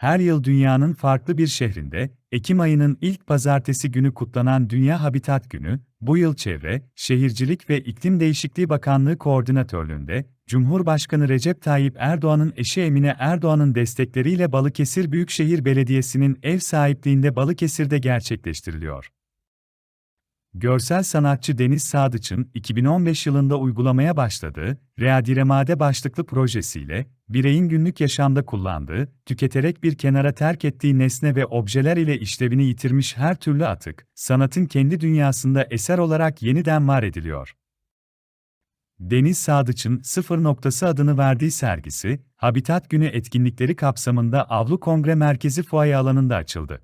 her yıl dünyanın farklı bir şehrinde, Ekim ayının ilk pazartesi günü kutlanan Dünya Habitat Günü, bu yıl Çevre, Şehircilik ve İklim Değişikliği Bakanlığı Koordinatörlüğünde, Cumhurbaşkanı Recep Tayyip Erdoğan'ın eşi Emine Erdoğan'ın destekleriyle Balıkesir Büyükşehir Belediyesi'nin ev sahipliğinde Balıkesir'de gerçekleştiriliyor. Görsel sanatçı Deniz Sadıç'ın 2015 yılında uygulamaya başladığı Readiremade başlıklı projesiyle bireyin günlük yaşamda kullandığı, tüketerek bir kenara terk ettiği nesne ve objeler ile işlevini yitirmiş her türlü atık, sanatın kendi dünyasında eser olarak yeniden var ediliyor. Deniz Sadıç'ın Sıfır Noktası adını verdiği sergisi, Habitat Günü etkinlikleri kapsamında Avlu Kongre Merkezi fuaye alanında açıldı.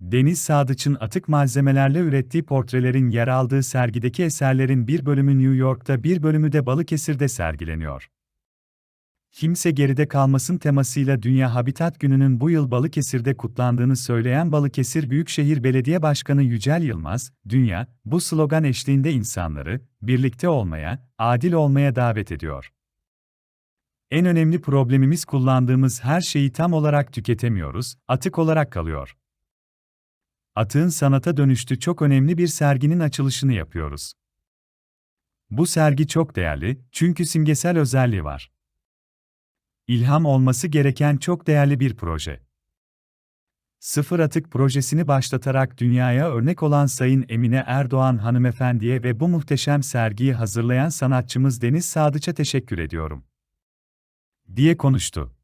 Deniz Sadıç'ın atık malzemelerle ürettiği portrelerin yer aldığı sergideki eserlerin bir bölümü New York'ta bir bölümü de Balıkesir'de sergileniyor. Kimse geride kalmasın temasıyla Dünya Habitat Günü'nün bu yıl Balıkesir'de kutlandığını söyleyen Balıkesir Büyükşehir Belediye Başkanı Yücel Yılmaz, Dünya, bu slogan eşliğinde insanları, birlikte olmaya, adil olmaya davet ediyor. En önemli problemimiz kullandığımız her şeyi tam olarak tüketemiyoruz, atık olarak kalıyor. Atığın sanata dönüştü çok önemli bir serginin açılışını yapıyoruz. Bu sergi çok değerli çünkü simgesel özelliği var. İlham olması gereken çok değerli bir proje. Sıfır Atık projesini başlatarak dünyaya örnek olan Sayın Emine Erdoğan hanımefendiye ve bu muhteşem sergiyi hazırlayan sanatçımız Deniz Sadıç'a teşekkür ediyorum. diye konuştu.